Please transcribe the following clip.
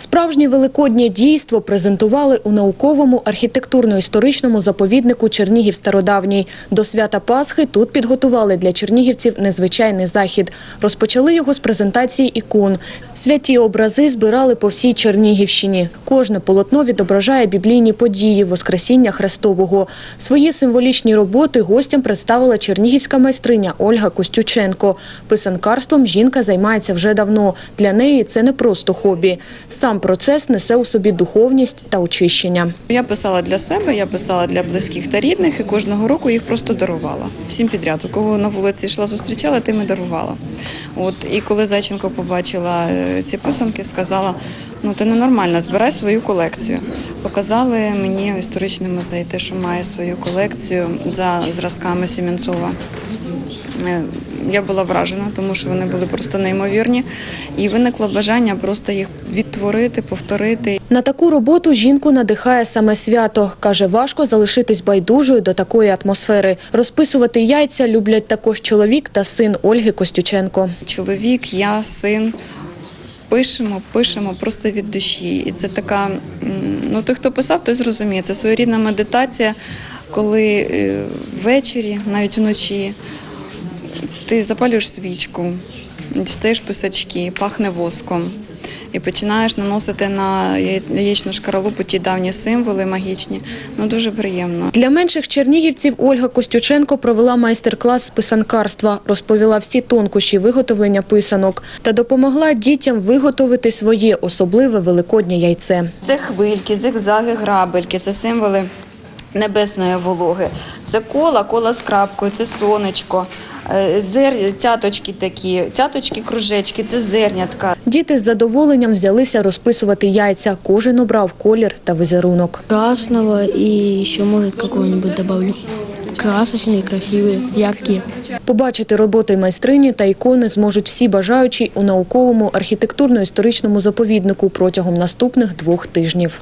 Справжнє великоднє дійство презентували у науковому архітектурно-історичному заповіднику Чернігів Стародавній. До свята Пасхи тут підготували для чернігівців незвичайний захід. Розпочали його з презентації ікон. Святі образи збирали по всій Чернігівщині. Кожне полотно відображає біблійні події Воскресіння Христового. Свої символічні роботи гостям представила чернігівська майстриня Ольга Костюченко. Писанкарством жінка займається вже давно. Для неї це не просто хобі. Сам процес несе у собі духовність та очищення. Я писала для себе, я писала для близьких та рідних, і кожного року їх просто дарувала. Всім підряд. Кого на вулиці йшла, зустрічала, тим і дарувала. От і коли Зайченко побачила е, ці писанки, сказала: ну ти ненормальна, збирай свою колекцію. Показали мені історичний музей, те, що має свою колекцію за зразками Сімінцова. Я була вражена, тому що вони були просто неймовірні, і виникло бажання просто їх відтворити, повторити. На таку роботу жінку надихає саме свято. Каже, важко залишитись байдужою до такої атмосфери. Розписувати яйця люблять також чоловік та син Ольги Костюченко. чоловік, я, син. Пишемо, пишемо просто від душі. І це така, ну той, хто писав, той зрозуміє. Це своєрідна медитація, коли е, ввечері, навіть вночі, ти запалюєш свічку, дістаєш писачки, пахне воском. І починаєш наносити на яє- яєчну шкаралупу ті давні символи магічні. Ну дуже приємно. Для менших чернігівців Ольга Костюченко провела майстер-клас з писанкарства, розповіла всі тонкощі виготовлення писанок та допомогла дітям виготовити своє особливе великоднє яйце. Це хвильки, зигзаги, грабельки, це символи небесної вологи. Це кола, кола з крапкою, це сонечко, зер, цяточки такі, цяточки, кружечки, це зернятка. Діти з задоволенням взялися розписувати яйця. Кожен обрав колір та візерунок. красного и еще, может, какого-нибудь добавлю. Красочные, красивые, яркие. Побачити роботи майстрині та ікони зможуть всі бажаючі у науковому архітектурно-історичному заповіднику протягом наступних двох тижнів.